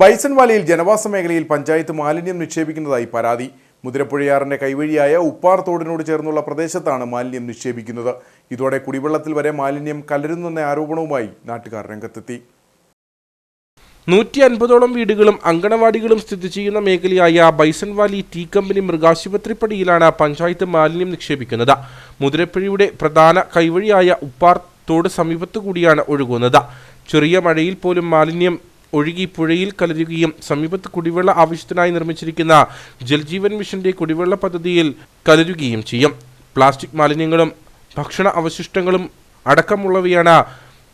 Bison വാലിയിൽ ജനവാസ മേഖലയിൽ പഞ്ചായത്ത് മാലിന്യം നിക്ഷേപിക്കുന്നതായി പരാതി. മുതിരപ്പുഴയാറിന്റെ കൈവഴിയായ ഉപ്പാർ തോടിനോട് ചേർന്നുള്ള പ്രദേശത്താണ് മാലിന്യം നിക്ഷേപിക്കുന്നത്. ഇതോടെ കുടിവെള്ളത്തിൽ വരെ മാലിന്യം കലരുന്നെന്ന ആരോപണവുമായി നാട്ടുകാർ രംഗത്തെത്തി. നൂറ്റി അൻപതോളം വീടുകളും അങ്കണവാടികളും സ്ഥിതി ചെയ്യുന്ന മേഖലയായ ബൈസൺ വാലി ടീ കമ്പനി മൃഗാശുപത്രിപ്പടിയിലാണ് പഞ്ചായത്ത് മാലിന്യം നിക്ഷേപിക്കുന്നത്. മുതിരപ്പുഴയുടെ പ്രധാന കൈവഴിയായ ഉപ്പാർ തോട് സമീപത്തു കൂടിയാണ് ഒഴുകുന്നത്. ചെറിയ മഴയിൽ പോലും മാലിന്യം ഒഴുകി പുഴയിൽ കലരുകയും സമീപത്ത് കുടിവെള്ള ആവശ്യത്തിനായി നിർമ്മിച്ചിരിക്കുന്ന ജൽജീവൻ മിഷന്റെ കുടിവെള്ള പദ്ധതിയിൽ കലരുകയും ചെയ്യും. പ്ലാസ്റ്റിക് മാലിന്യങ്ങളും ഭക്ഷണ അവശിഷ്ടങ്ങളും അടക്കമുള്ളവയാണ്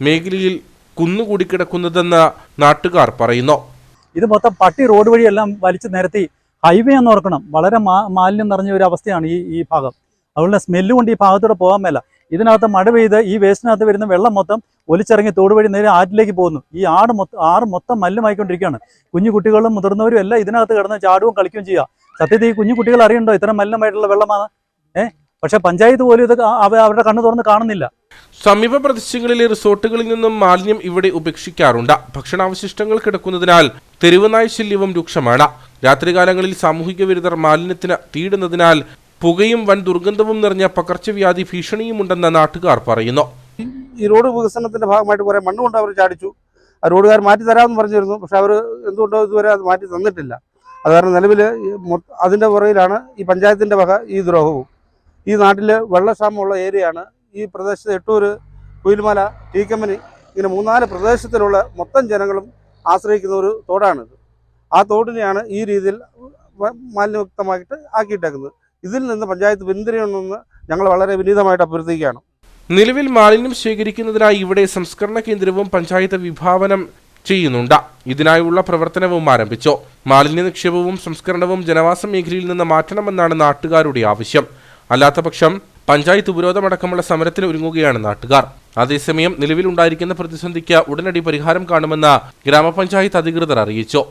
മേഖലയിൽ കുന്നുകൂടി കിടക്കുന്നതെന്ന് നാട്ടുകാർ പറയുന്നു. ഇത് മൊത്തം പട്ടി റോഡ് വഴിയെല്ലാം വലിച്ചു നിരത്തി ഹൈവേ എന്ന് ഓർക്കണം. വളരെ മാലിന്യം നിറഞ്ഞ ഒരു അവസ്ഥയാണ് ഈ ഈ ഭാഗം. അതുകൊണ്ട് സ്മെല്ല് കൊണ്ട് ഈ ഭാഗത്തൂടെ പോകാൻ മേല. ഇതിനകത്ത് മഴ പെയ്ത് ഈ വേസ്റ്റിനകത്ത് വരുന്ന വെള്ളം മൊത്തം ഒലിച്ചിറങ്ങി തോട് വഴി നേരെ ആറ്റിലേക്ക് പോകുന്നു. ഈ ആട് മൊത്തം ആറ് മൊത്തം മല്ലമായിക്കൊണ്ടിരിക്കുകയാണ് കുഞ്ഞു കുട്ടികളും മുതിർന്നവരും എല്ലാം ഇതിനകത്ത് കിടന്ന് ചാടുകയും കളിക്കുകയും ചെയ്യുക. സത്യത്തിൽ ഈ കുഞ്ഞു കുട്ടികൾ അറിയണ്ടോ ഇത്ര മല്ലമായിട്ടുള്ള വെള്ളമാണ്. ഏഹ് പക്ഷെ പഞ്ചായത്ത് പോലും ഇത് അവരുടെ കണ്ണു തുറന്ന് കാണുന്നില്ല. സമീപ പ്രദേശങ്ങളിലെ റിസോർട്ടുകളിൽ നിന്നും മാലിന്യം ഇവിടെ ഉപേക്ഷിക്കാറുണ്ട്. ഭക്ഷണാവശിഷ്ടങ്ങൾ കിടക്കുന്നതിനാൽ തെരുവുനായ ശല്യവും രൂക്ഷമാണ്. രാത്രികാലങ്ങളിൽ സാമൂഹിക വിരുദ്ധർ മാലിന്യത്തിന് തീടുന്നതിനാൽ പുകയും വൻ ദുർഗന്ധവും നിറഞ്ഞ പകർച്ചവ്യാധി ഭീഷണിയുമുണ്ടെന്ന് നാട്ടുകാർ പറയുന്നു. ഈ റോഡ് വികസനത്തിന്റെ ഭാഗമായിട്ട് കുറെ മണ്ണ് കൊണ്ട് അവർ ചാടിച്ചു. ആ റോഡുകാർ മാറ്റി തരാമെന്ന് പറഞ്ഞിരുന്നു പക്ഷെ അവർ എന്തുകൊണ്ടോ ഇതുവരെ അത് മാറ്റി തന്നിട്ടില്ല. അത് കാരണം നിലവിൽ അതിന്റെ പുറകിലാണ് ഈ പഞ്ചായത്തിന്റെ വക ഈ ദ്രോഹവും. ഈ നാട്ടിൽ വെള്ളക്ഷാമമുള്ള ഏരിയയാണ്. ഈ പ്രദേശത്ത് എട്ടൂർ കുയിൽമല ടീ കമ്പനി ഇങ്ങനെ മൂന്നാൽ പ്രദേശത്തിലുള്ള മൊത്തം ജനങ്ങളും ആശ്രയിക്കുന്ന ഒരു തോടാണിത്. ആ തോടിനെയാണ് ഈ രീതിയിൽ മാലിന്യമുക്തമായിട്ട് ആക്കിയിട്ടേക്കുന്നത്. ഇതിൽ നിന്ന് പഞ്ചായത്ത് പിന്തിരിയണമെന്ന് ഞങ്ങൾ വളരെ വിനീതമായിട്ട് അഭ്യർത്ഥിക്കുകയാണ്. നിലവിൽ മാലിന്യം ശേഖരിക്കുന്നതിനായി ഇവിടെ സംസ്കരണ കേന്ദ്രവും പഞ്ചായത്ത് വിഭാവനം ചെയ്യുന്നുണ്ട്. ഇതിനായുള്ള പ്രവർത്തനവും ആരംഭിച്ചു. മാലിന്യ നിക്ഷേപവും സംസ്കരണവും ജനവാസ മേഖലയിൽ നിന്ന് മാറ്റണമെന്നാണ് നാട്ടുകാരുടെ ആവശ്യം. അല്ലാത്തപക്ഷം പഞ്ചായത്ത് ഉപരോധമടക്കമുള്ള സമരത്തിന് ഒരുങ്ങുകയാണ് നാട്ടുകാർ. അതേസമയം നിലവിലുണ്ടായിരിക്കുന്ന പ്രതിസന്ധിക്ക് ഉടനടി പരിഹാരം കാണുമെന്ന് ഗ്രാമപഞ്ചായത്ത് അധികൃതർ അറിയിച്ചു.